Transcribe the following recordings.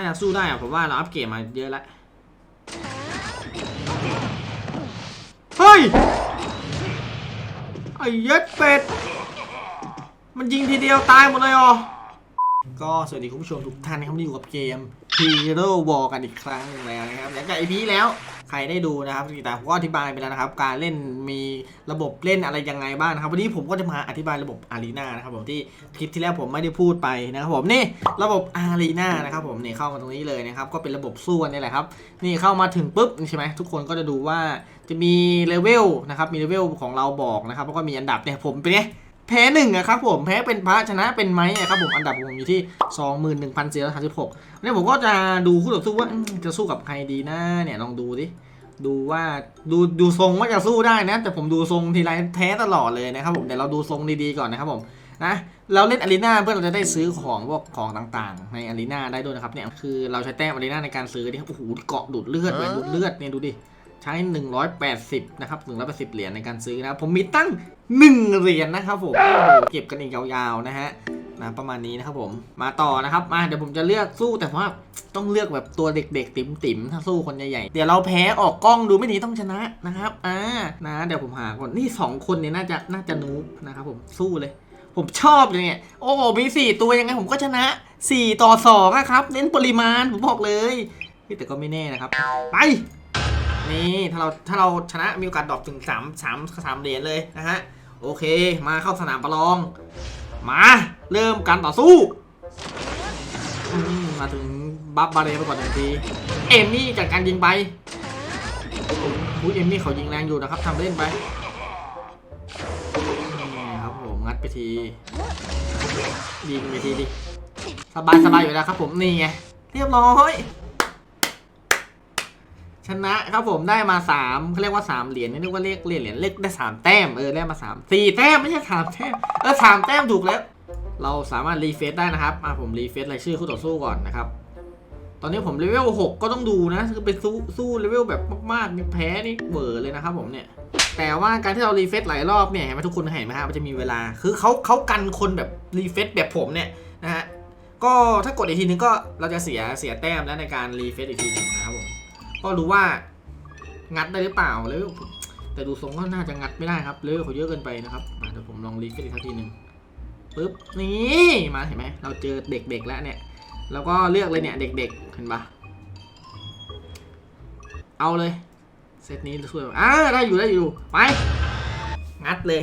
าจะสู้ได้อะผมว่าเราอัปเกรดมาเยอะแล้ว เฮ้ย ไอ้เย็ดเป็ด มันยิงทีเดียวตายหมดเลยอ๋อ ก็สวัสดีคุณผู้ชมทุกท่านนะครับที่อยู่กับเกม Hero War กันอีกครั้งหนึงแล้วนะครับหลังจากอีพีแล้วใครได้ดูนะครับแต่ผมก็อธิบายไปแล้วนะครับ การเล่นมีระบบเล่นอะไรยังไงบ้างนะครับ วันนี้ผมก็จะมาอธิบายระบบอารีนานะครับผมที่คลิปที่แล้วผมไม่ได้พูดไปนะครับผมนี่ระบบอารีนานะครับผมนี่เข้ามาตรงนี้เลยนะครับก็เป็นระบบสู้กันนี่แหละครับนี่เข้ามาถึงปุ๊บใช่ไหมทุกคนก็จะดูว่าจะมีเลเวลนะครับมีเลเวลของเราบอกนะครับแล้วก็มีอันดับเนี่ยผมเป็นไง แพ้หนึ่งอะครับผมแพ้เป็นพระชนะเป็นไม้อะครับผมอันดับผมอยู่ที่ 21,436เนี่ยผมก็จะดูคู่ต่อสู้ว่าจะสู้กับใครดีนะเนี่ยลองดูดิดูว่าดูดูทรงว่าจะสู้ได้นะ แต่ผมดูทรงทีไรแท้ตลอดเลยนะครับผมเดี๋ยวเราดูทรงดีๆก่อนนะครับผมนะเราเล่นอารีนาเพื่อเราจะได้ซื้อของพวกของต่างๆ ในอารีนาได้ด้วยนะครับเนี่ยคือเราใช้แต้มอารีนาในการซื้อนี่ครับโอ้โหเกาะดูดเลือดไปดูดเลือดเนี่ยดูดิ ใช้ 180 นะครับ 180 เหรียญในการซื้อนะผมมีตั้ง 1 เหรียญนะครับผมโอ้โหเก็บกันอีกยาวๆนะฮะนะประมาณนี้นะครับผมมาต่อนะครับมาเดี๋ยวผมจะเลือกสู้แต่ว่าต้องเลือกแบบตัวเด็กๆ ติ๋มๆถ้าสู้คนใหญ่ๆเดี๋ยวเราแพ้ออกกล้องดูไม่ดีต้องชนะนะครับอ่านะเดี๋ยวผมหาก่อนนี่ 2 คนเนี่ยน่าจะน่าจะนูบนะครับผมสู้เลย ผมชอบเลยเนี่ยโอ้โหมี4ตัวยังไงผมก็ชนะ 4 ต่อ2อะครับ เน้นปริมาณผมบอกเลยเฮ้ยแต่ก็ไม่แน่นะครับ ไป นี่ถ้าเราถ้าเราชนะมีโอกาสดรอปถึง3 3 3เหรียญเลยนะฮะโอเค มาเข้าสนามประลอง มาเริ่มการต่อสู้มาถึงบัฟบาเรไปก่อนหนึ่งทีเอมมี่จากการยิงไปอุ้ยเอมมี่เขายิงแรงอยู่นะครับทำเล่นไปนี่ครับผมงัดไปทียิงไปทีดิสบายสบายอยู่แล้วครับผมนี่ไงเรียบร้อย ชนะครับผมได้มาสามเขาเรียกว่าสามเหรียญนี่เรียกว่าเรียกเหรียญเหรียญเลขได้สามแต้มเออได้มาสามสี่แต้มไม่ใช่สามแต้มเออสามแต้มถูกแล้ว เราสามารถรีเฟซได้นะครับอะผมรีเฟซรายชื่อคู่ต่อสู้ก่อนนะครับตอนนี้ผมเลเวลหกก็ต้องดูนะคือไปสู้สู้เลเวลแบบมากๆนี่แพ้นี่เบอร์เลยนะครับผมเนี่ยแต่ว่าการที่เรารีเฟซหลายรอบเนี่ยเห็นไหมทุกคนเห็นไหมฮะมันจะมีเวลาคือเขาเขากันคนแบบรีเฟซแบบผมเนี่ยนะฮะก็ถ้ากดอีกทีนึงก็เราจะเสียเสียแต้มแล้วในการรีเฟซอีกทีหนึงนะครับผม ก็รู้ว่างัดได้หรือเปล่าเลเวลแต่ดูทรงก็น่าจะงัดไม่ได้ครับเลเวลเขาเยอะเกินไปนะครับเดี๋ยวผมลองรีเฟซอีกทีหนึ่งปึ๊บนี่มาเห็นไหมเราเจอเด็กๆแล้วเนี่ยแล้วก็เลือกเลยเนี่ยเด็ก ๆ เห็นปะเอาเลยเซตนี้ช่วยอ่าได้อยู่ได้อยู่ไปงัดเลย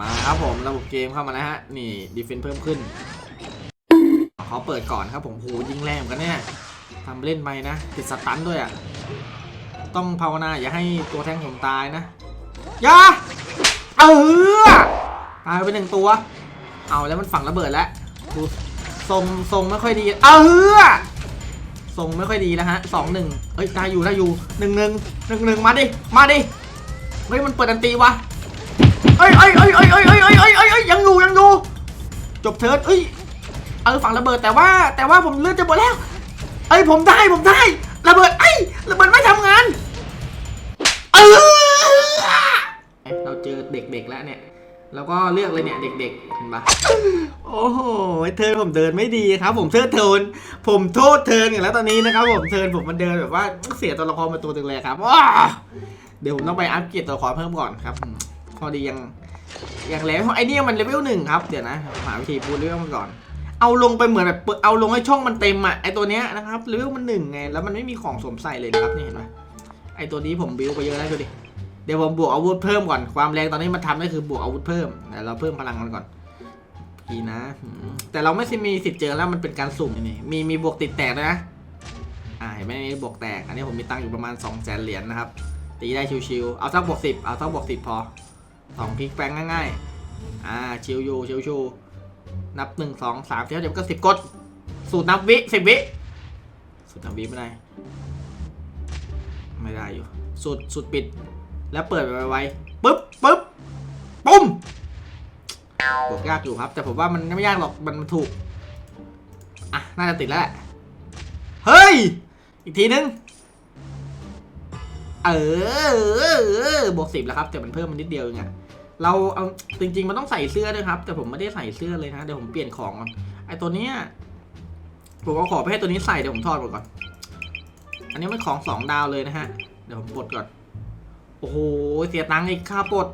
มาครับผมระบบเกมเข้ามาแล้วฮะนี่ดีเฟนเพิ่มขึ้นเขาเปิดก่อนครับผมโหยิงแรงกันเนี่ยทำเล่นไปนะติดสตันด้วยอะ ต้องภาวนาอย่าให้ตัวแทงผมตายนะอย่าเออตายไปหนึ่งตัว เอาแล้วมันฝังระเบิดแล้วดูทรงทรงไม่ค่อยดี เออทรงไม่ค่อยดีแล้วฮะสองหนึ่งเอ้ยได้อยู่ได้อยู่หนึ่งหนึ่งหนึ่งหนึ่งมาดิมาดิเฮ้ยมันเปิดอันตีวะเอ้ยเอ้ยเอ้ยเอ้ยเอ้ยเอ้ยเอ้ยเอ้ยเอ้ยเอ้ยยังอยู่ยังอยู่จบเทิร์นเอ้ยเออฝังระเบิดแต่ว่าแต่ว่าผมเลือดจะหมดแล้ว เอ้ยผมได้ผมได้ระเบิดไอ้ยระเบิดไม่ แล้วเนี่ยเราก็เลือกเลยเนี่ยเด็ก ๆ เห็นปะโอ้โหเทิร์นผมเดินไม่ดีครับ ผมเทิร์นเทินผมโทษเทิร์นอย่างแล้วตอนนี้นะครับ ผมเทิร์นผมมันเดินแบบว่าเสียตัวละครมาตัวหนึ่งเลยครับว้าเดี๋ยวผมต้องไปอัพเกรดตัวละครเพิ่มก่อนครับ พอดียังยังแล้วไอ้นี่มันเลเวลหนึ่งครับเดี๋ยวนะหาวิธีพูดเลเวลมันก่อน เอาลงไปเหมือนแบบเปิดเอาลงให้ช่องมันเต็มอะไอตัวเนี้ยนะครับเลเวลมันหนึ่งไงแล้วมันไม่มีของสวมใส่เลยนะครับนี่เห็นไหมไอตัวนี้ผมบิวไปเยอะแล้วดูดิ เดี๋ยวผมบวกอาวุธเพิ่มก่อน ความแรงตอนนี้มันทำได้คือบวกอาวุธเพิ่มแต่เราเพิ่มพลังมันก่อนพีนะ แต่เราไม่ใช่มีสิทธิ์เจอแล้วมันเป็นการสุ่มนี่ มีมีบวกติดแตกด้วยนะ อ่าเห็นไหมนี่บวกแตก อันนี้ผมมีตังค์อยู่ประมาณ2องแสนเหรียญนะครับ ตีได้ชิวๆ เอาสักบวกสิบเอาสักบวกสิบพอสองพลิกแปลงง่ายๆ อ่าชิวอยู่ชิวชูนับหนึ่งสองสามเดี๋ยวก็สิบกด สูตรนับวิสิบวิ สูตรนับวิไม่ได้ ไม่ได้อยู่ สูตรสูตรปิด แล้วเปิดไปไวๆปึ๊บปึ๊บปุ้มบวกยากอยู่ครับ แต่ผมว่ามันไม่ยากหรอกมันถูก อะ น่าจะติดแล้วแหละเฮ้ย อีกทีนึงเออเออเออบวกสิบแล้วครับ แต่มันเพิ่มมันนิดเดียวเองอะเราเอาจริง ๆ มันต้องใส่เสื้อด้วยครับ แต่ผมไม่ได้ใส่เสื้อเลยนะเดี๋ยวผมเปลี่ยนของก่อนไอตัวเนี้ยผมก็ขอไปให้ตัวนี้ใส่เดี๋ยวผมทอดก่อนก่อน อันนี้มันของสองดาวเลยนะฮะ เดี๋ยวผมปลดก่อน โอ้โห เสียตังค์อีกค่าปลด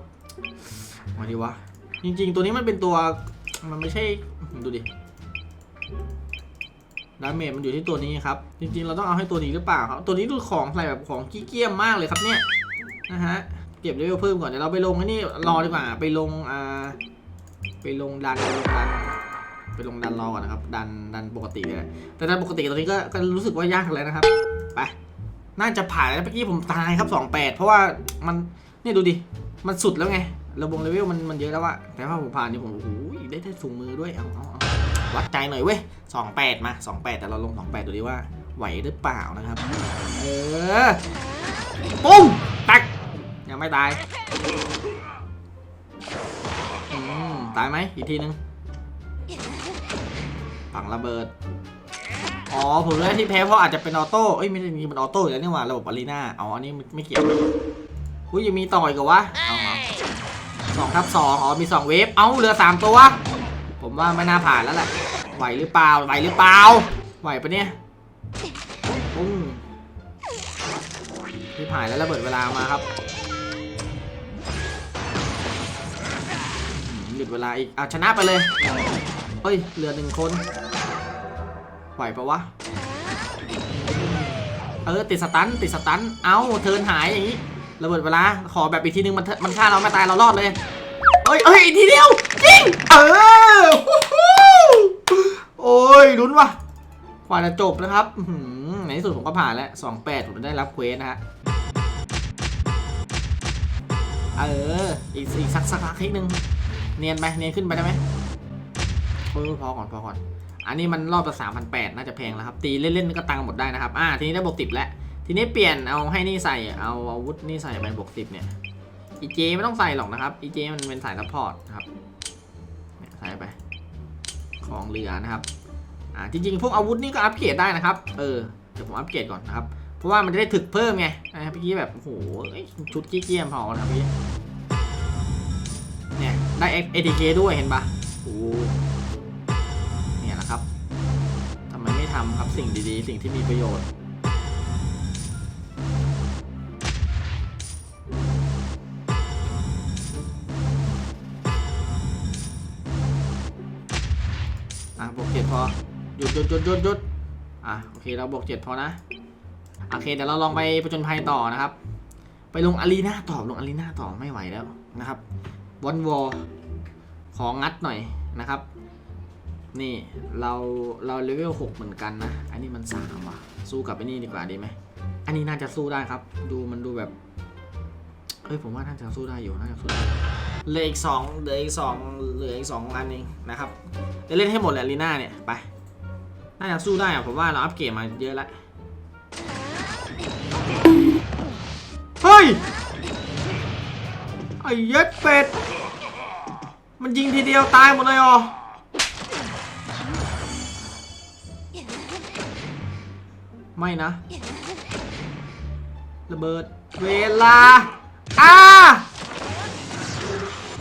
มาดีวะ จริง ๆ ตัวนี้มันเป็นตัว มันไม่ใช่ ดูดิ ดาเมจมันอยู่ที่ตัวนี้ครับ จริง ๆ เราต้องเอาให้ตัวนี้หรือเปล่าครับ ตัวนี้ดูของใส่แบบของกี้เกียมมากเลยครับเนี่ย นะฮะ เก็บเลเวลเพิ่มก่อน เดี๋ยวเราไปลงไอ้นี่รอดีกว่า ไปลง อ่า ไปลงดันไปลงดันไปลงดันรอก่อนนะครับ ดันดันปกติเลยแต่ดันปกติตอนนี้ก็ก็รู้สึกว่ายากเลยนะครับ ไป น่าจะผ่านแล้วเมื่อกี้ผมตายครับ28 เพราะว่ามันเนี่ยดูดิ มันสุดแล้วไง ระบงเลเวลมันมันเยอะแล้วอะแต่ว่าผมผ่านนี่ผมโอ้โหได้ได้ถุงมือด้วย เอาเอาเอาวัดใจหน่อยเว้ย28 มา 28 แต่เราลง 28 ดูดิว่าไหวหรือเปล่านะครับ เออ ปุ้มตัก ยังไม่ตายตายไหมอีกทีนึง ฝังระเบิด อ๋อผมเลยที่แพ้เพราะอาจจะเป็นออโต้เอ้ยไม่ใช่มีมันออโต้อยู่แล้วนี่หว่าระบบอารีนาอ๋ออันนี้ไม่ไม่เกี่ยวอุ้ยยังมีต่อยกับวะเอาสองทับสองอ๋อมีสองเวฟเอ้าเหลือสามตัวผมว่าไม่น่าผ่านแล้วแหละไหวหรือเปล่าไหวหรือเปล่าไหวปะเนี่ยปุ้งที่ผ่านแล้วระเบิดเวลามาครับหยุดเวลาอีกเอะชนะไปเลยเฮ้ยเหลือหนึ่งคน ไหวปะวะ เออติดสตันติดสตัน เอ้าเทินหายอย่างนี้ระเบิดเวลา ขอแบบอีกทีนึงมันมันฆ่าเราไม่ตายเรารอดเลย เอ้ยเอ้ยทีเดียวจริง เออโอ้ยลุ้นว่ะกว่าจะจบนะครับในที่สุดผมก็ผ่านแล้วสองแปดผมได้รับเควสนะฮะเออ อีกอีกสักสักสักทีหนึ่งเนียนไปเนียนขึ้นไปได้ไหมเออพอก่อนพอก่อน อันนี้มันรอบละสามพันแปดน่าจะแพงแล้วครับ ตีเล่นๆก็ตังค์หมดได้นะครับ อ่า ทีนี้ได้บวกติบแล้ว ทีนี้เปลี่ยนเอาให้นี่ใส่ เอาอาวุธนี่ใส่ไปบวกติบเนี่ย อีเจไม่ต้องใส่หรอกนะครับ อีเจมันเป็นสายซัพพอร์ตครับ เนี่ยใส่ไป ของเหลือนะครับ อ่า จริงๆ พวกอาวุธนี่ก็อัปเกรดได้นะครับ เออ เดี๋ยวผมอัปเกรดก่อนนะครับ เพราะว่ามันจะได้ถึกเพิ่มไงนะครับเมื่อกี้แบบ โอ้โห ชุดกี้เกียมพอนะครับพี่ เนี่ย ได้ ATK ด้วยเห็นปะโอ้ ทำครับสิ่งดีๆ สิ่งที่มีประโยชน์อะบวกเจ็ดพอหยุดหยุดหยุดหยุดหยุดอะโอเคเราบวกเจ็ดพอนะโอเคเดี๋ยวเราลองไปประจนภัยต่อนะครับ ไปลงอารีนาต่อลงอารีนาต่อไม่ไหวแล้วนะครับวอนวอของัดหน่อยนะครับ นี่เราเราเลเวลหกเหมือนกันนะ อันนี้มันสามว่ะ สู้กับไอ้นี่ดีกว่าดีไหม อันนี้น่าจะสู้ได้ครับ ดูมันดูแบบเฮ้ยผมว่าน่าจะสู้ได้อยู่น่าจะสู้ได้เหลืออีกสองเหลืออีกสองเหลืออีกสองอันเองนะครับจะเล่นให้หมดเลยลีน่าเนี่ยไปน่าจะสู้ได้อะผมว่าเราอัปเกรดมาเยอะแล้วเฮ้ยไอ้ย็ดเป็ดมันยิงทีเดียวตายหมดเลยอ๋อ ไม่นะ ระเบิด เวลา อ้า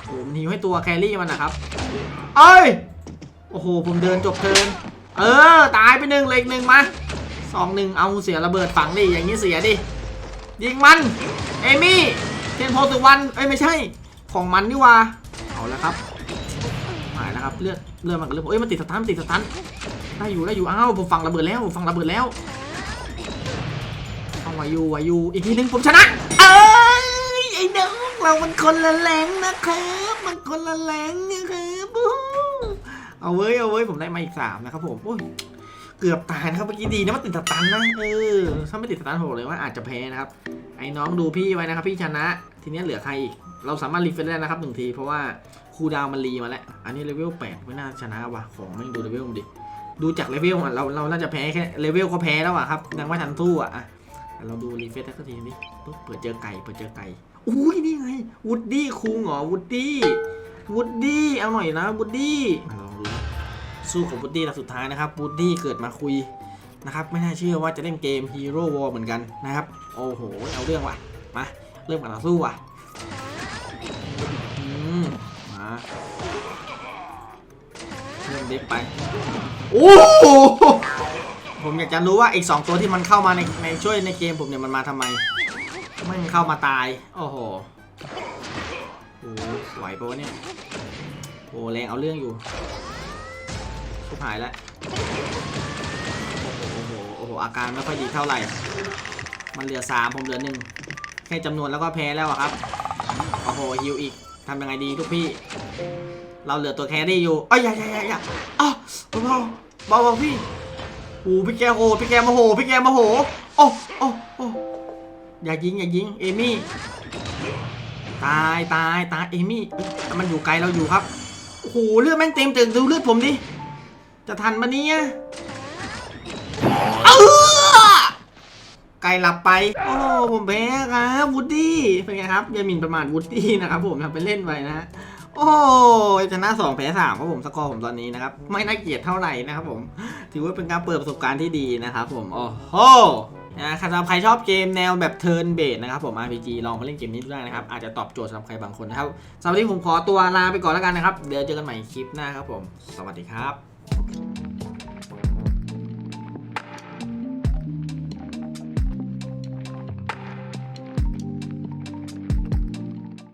โอ้มันหิวให้ตัวแครี่มันนะครับ เอ้ย โอ้โห ผมเดินจบเทินเออ ตายไปหนึ่งเล็กหนึ่งมาสองหนึ่งเอาเสียระเบิดฝังดิ อย่างนี้เสียดิ ยิงมัน เอมี่ เทียนโพสุวรรณ เอ้ยไม่ใช่ ของมันนี่ว่า เอาแล้วครับหายแล้วครับ เลือด เลือดมันกับเลือดเอ้ยมันติดสตันมันติดสตันได้อยู่ได้อยู่ อ้าว ผมฟังระเบิดแล้ว ผมฟังระเบิดแล้ว วายูวายูอีกทีหนึ่งผมชนะ เอ้ยไอ้น้องเรามันคนละแรงนะครับ มันคนละแรงนะครับเอาเว้ยเอาเว้ยผมได้มาอีกสามนะครับผมโอ้ยเกือบตายนะครับเมื่อกี้ดีนะมันติดสตันนะเออถ้าไม่ติดสตันผมเลยว่าอาจจะแพ้นะครับ ไอ้น้องดูพี่ไว้นะครับ พี่ชนะ ทีนี้เหลือใครอีก เราสามารถรีเฟรชได้นะครับหนึ่งที เพราะว่าคูดาวมันรีมาแล้ว อันนี้เลเวลแปดไม่น่าชนะว่ะของไม่ดูเลเวลมันดิดูจากเลเวลอะเราเราน่าจะแพ้แค่เลเวลก็แพ้แล้วอะครับยังไม่ทันสู้อะ เราดูรีเฟรชสักทีนี้ปุ๊บเปิดเจอไก่เปิดเจอไก่อุ้ยนี่ไงวูดดี้คุงเหรอวูดดี้วูดดี้เอาหน่อยนะวูดดี้ลองดูสู้กับบูดดี้ลำสุดท้ายนะครับบูดดี้เกิดมาคุยนะครับไม่น่าเชื่อว่าจะเล่นเกม Hero War เหมือนกันนะครับโอ้โหเอาเรื่องว่ะมาเริ่มกันต่อสู้ว่ะมาเริ่มเด็กไปโอ้ ผมอยากจะรู้ว่าอีกสองตัวที่มันเข้ามาในในช่วยในเกมผมเนี่ยมันมาทำไมไม่งเข้ามาตาย โอ้โหโอ้โหไหวปะวะเนี่ยโอ้แรงเอาเรื่องอยู่ชิบหายแล้วโอ้โหโอ้โหโอ้โหอาการไม่ค่อยดีเท่าไหร่ มันเหลือสามผมเหลือหนึ่งแค่จำนวนแล้วก็แพ้แล้วอะครับ โอ้โหฮิวอีกทำยังไงดีทุกพี่ เราเหลือตัวแครี่อยู่อ้ยอย่าอย่าอย่าอย่าอ้าวเบาเบาเบาพี่ อ้พี่แกโหพี่แกมาโหพี่แกมาโหโอ้โอ้โอ้อย่ายิงอย่ายิงเอมี่ตายตายตายเอมี่มันอยู่ไกลเราอยู่ครับโอ้โหเลือดแม่งเต็มเต็มดูเลือดผมดิจะทันปะเนี่ยเออไกลหลับไปโอ้ผมแพ้ครับวูดดี้เป็นไงครับอย่าหมิ่นประมาทวูดดี้นะครับผมทำไปเล่นไปนะฮะ โอ้ยชนะสองแพ้สามครับผมสกอร์ผมตอนนี้นะครับ ไม่น่าเกลียดเท่าไหร่นะครับผม ถือว่าเป็นการเปิดประสบการณ์ที่ดีนะครับผม โอ้โหนะสำหรับใครชอบเกมแนวแบบเทิร์นเบสนะครับผม RPG ลองมาเล่นเกมนี้ดูได้นะครับ อาจจะตอบโจทย์สำหรับใครบางคนนะครับสำหรับที่ผมขอตัวลาไปก่อนแล้วกันนะครับ เดี๋ยวเจอกันใหม่คลิปหน้าครับผม สวัสดีครับ